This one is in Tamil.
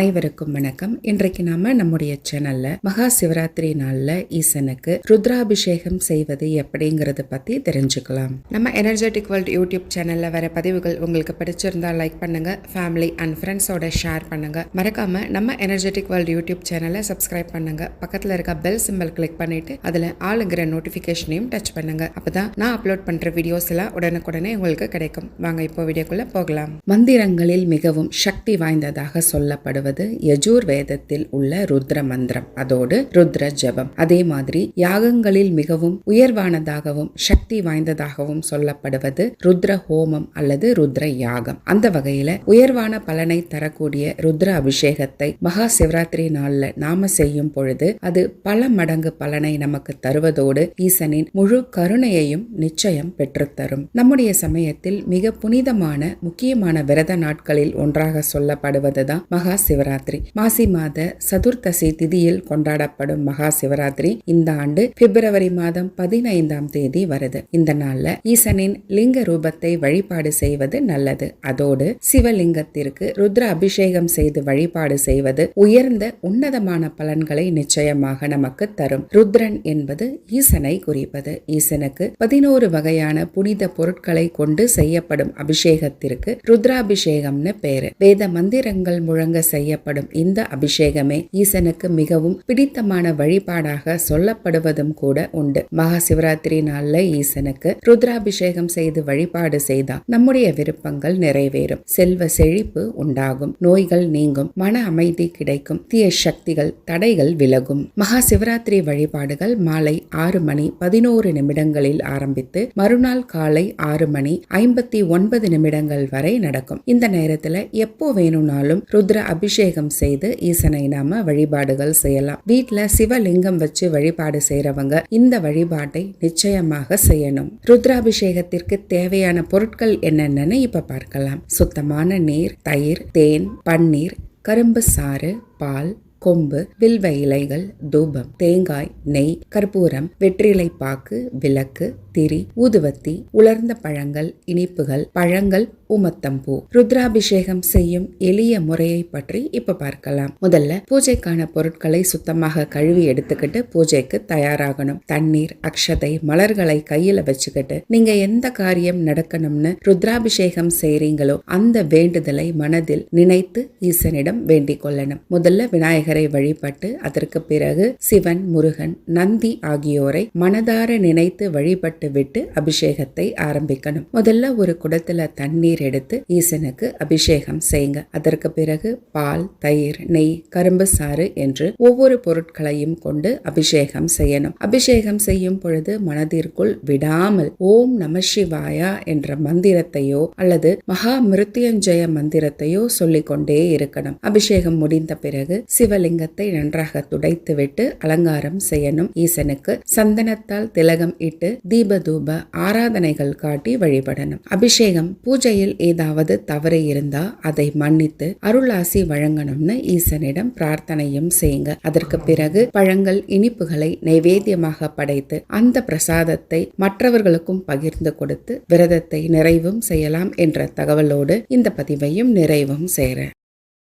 அனைவருக்கும் வணக்கம். இன்றைக்கு நாம நம்முடைய சேனல்ல மகா சிவராத்திரி நாள்ல ஈசனுக்கு ருத்ராபிஷேகம் செய்வது எப்படிங்கறத பத்தி தெரிஞ்சுக்கலாம். நம்ம எனர்ஜெட்டிக் வேர்ல்ட் யூடியூப் சேனல்ல வர பதிவுகள் உங்களுக்கு பிடிச்சிருந்தா லைக் பண்ணுங்க. ஃபேமிலி அண்ட் ஃப்ரெண்ட்ஸோட ஷேர் பண்ணுங்க. மறக்காம நம்ம எனர்ஜெட்டிக் வேர்ல்ட் யூடியூப் சேனலை சப்ஸ்கிரைப் பண்ணுங்க. பக்கத்துல இருக்க பெல் சிம்பிள் கிளிக் பண்ணிட்டு அதுல ஆளுங்கிற நோட்டிபிகேஷனையும் டச் பண்ணுங்க. அப்பதான் நான் அப்லோட் பண்ற வீடியோஸ் எல்லாம் உடனுக்குடனே உங்களுக்கு கிடைக்கும். வாங்க இப்போ வீடியோக்குள்ள போகலாம். மந்திரங்களில் மிகவும் சக்தி வாய்ந்ததாக சொல்லப்படுவது யஜூர் வேதத்தில் உள்ள ருத்ர மந்திரம் அதோடு ருத்ர ஜபம் அதே மாதிரி யாகங்களில் மிகவும் உயர்வானதாகவும் சக்தி வாய்ந்ததாகவும் சொல்லப்படுவது ருத்ர ஹோமம் அல்லது ருத்ர யாகம் அந்த வகையில உயர்வான பலனை தரக்கூடிய ருத்ர அபிஷேகத்தை மகா சிவராத்திரி நாள்ல நாம செய்யும் பொழுது அது பல மடங்கு பலனை நமக்கு தருவதோடு ஈசனின் முழு கருணையையும் நிச்சயம் பெற்றுத்தரும் நம்முடைய சமயத்தில் மிக புனிதமான முக்கியமான விரத நாட்களில் ஒன்றாக சொல்லப்படுவதுதான் மகா சிவராத்திரி மாசி மாத சதுர்த்தசி திதியில் கொண்டாடப்படும் மகா சிவராத்திரி இந்த ஆண்டு பிப்ரவரி மாதம் பதினைந்தாம் தேதி வருது. இந்த நாள்ல ஈசனின் லிங்க ரூபத்தை வழிபாடு செய்வது நல்லது. அதோடு சிவலிங்கத்திற்கு ருத்ர அபிஷேகம் செய்து வழிபாடு செய்வது உயர்ந்த உன்னதமான பலன்களை நிச்சயமாக நமக்கு தரும். ருத்ரன் என்பது ஈசனை குறிப்பது. ஈசனுக்கு பதினோரு வகையான புனித பொருட்களை கொண்டு செய்யப்படும் அபிஷேகத்திற்கு ருத்ராபிஷேகம்னு பேரு. வேத மந்திரங்கள் முழங்க செய்யப்படும். இந்த அபிஷேகமே ஈசனுக்கு மிகவும் பிடித்தமான வழிபாடாக சொல்லப்படுவதும் கூட உண்டு. மகா சிவராத்திரி நாள்ல ஈசனுக்கு ருத்ராபிஷேகம் செய்து வழிபாடு செய்தால் நம்முடைய விருப்பங்கள் நிறைவேறும். செல்வ செழிப்பு உண்டாகும். நோய்கள் நீங்கும். மன அமைதி கிடைக்கும். தீய சக்திகள் தடைகள் விலகும். மகா சிவராத்திரி வழிபாடுகள் மாலை ஆறு மணி பதினோரு நிமிடங்களில் ஆரம்பித்து மறுநாள் காலை ஆறு மணி ஐம்பத்தி ஒன்பது நிமிடங்கள் வரை நடக்கும். இந்த நேரத்துல எப்போ வேணும்னாலும் ருத்ர அபிஷேகம் அபிஷேகம் செய்து ஈசனை நாம வழிபாடுகள் செய்யலாம். வீட்டில் சிவலிங்கம் வச்சு வழிபாடு செய்கிறவங்க இந்த வழிபாட்டை நிச்சயமாக செய்யணும். ருத்ராபிஷேகத்திற்கு தேவையான பொருட்கள் என்னென்னு இப்ப பார்க்கலாம். சுத்தமான நீர் தயிர் தேன் பன்னீர் கரும்பு சாறு பால் கொம்பு வில்வ இலைகள் தூபம் தேங்காய் நெய் கற்பூரம் வெற்றிலை பாக்கு விளக்கு திரி ஊதுவத்தி உலர்ந்த பழங்கள் இனிப்புகள் பழங்கள் உமத்தம்பூ ருத்ராபிஷேகம் செய்யும் எளிய முறையை பற்றி இப்ப பார்க்கலாம். முதல்ல பூஜைக்கான பொருட்களை சுத்தமாக கழுவி எடுத்துக்கிட்டு பூஜைக்கு தயாராகணும். தண்ணீர் அக்ஷதை மலர்களை கையில வச்சுக்கிட்டு நீங்க எந்த காரியம் நடக்கணும்னு ருத்ராபிஷேகம் செய்றீங்களோ அந்த வேண்டுதலை மனதில் நினைத்து ஈசனிடம் வேண்டிக் கொள்ளணும். முதல்ல விநாயகர் வழிபட்டு அதற்கு பிறகு சிவன் முருகன் நந்தி ஆகியோரை மனதார நினைத்து வழிபட்டு விட்டு அபிஷேகத்தை ஆரம்பிக்கணும். முதல்ல ஒரு குடத்துல தண்ணீர் எடுத்து ஈசனுக்கு அபிஷேகம் செய்யுங்க அதற்கு பிறகு பால் தயிர் நெய் கரும்பு சாறு என்று ஒவ்வொரு பொருட்களையும் கொண்டு அபிஷேகம் செய்யணும். அபிஷேகம் செய்யும் பொழுது மனதிற்குள் விடாமல் ஓம் நம சிவாயா என்ற மந்திரத்தையோ அல்லது மகா மிருத்யுஞ்சய மந்திரத்தையோ சொல்லிக்கொண்டே இருக்கணும். அபிஷேகம் முடிந்த பிறகு சிவலிங்கத்தை நன்றாக துடைத்துவிட்டு அலங்காரம் செய்யணும். ஈசனுக்கு சந்தனத்தால் திலகம் இட்டு தீப தூப ஆராதனைகள் காட்டி வழிபடணும். அபிஷேகம் பூஜையில் ஏதாவது தவறு இருந்தா அதை மன்னித்து அருளாசி வழங்கணும்னு ஈசனிடம் பிரார்த்தனையும் செய்யுங்க. அதற்கு பிறகு பழங்கள் இனிப்புகளை நைவேத்தியமாக படைத்து அந்த பிரசாதத்தை மற்றவர்களுக்கும் பகிர்ந்து கொடுத்து விரதத்தை நிறைவும் செய்யலாம் என்ற தகவலோடு இந்த பதிவையும் நிறைவும் செய்கிறேன்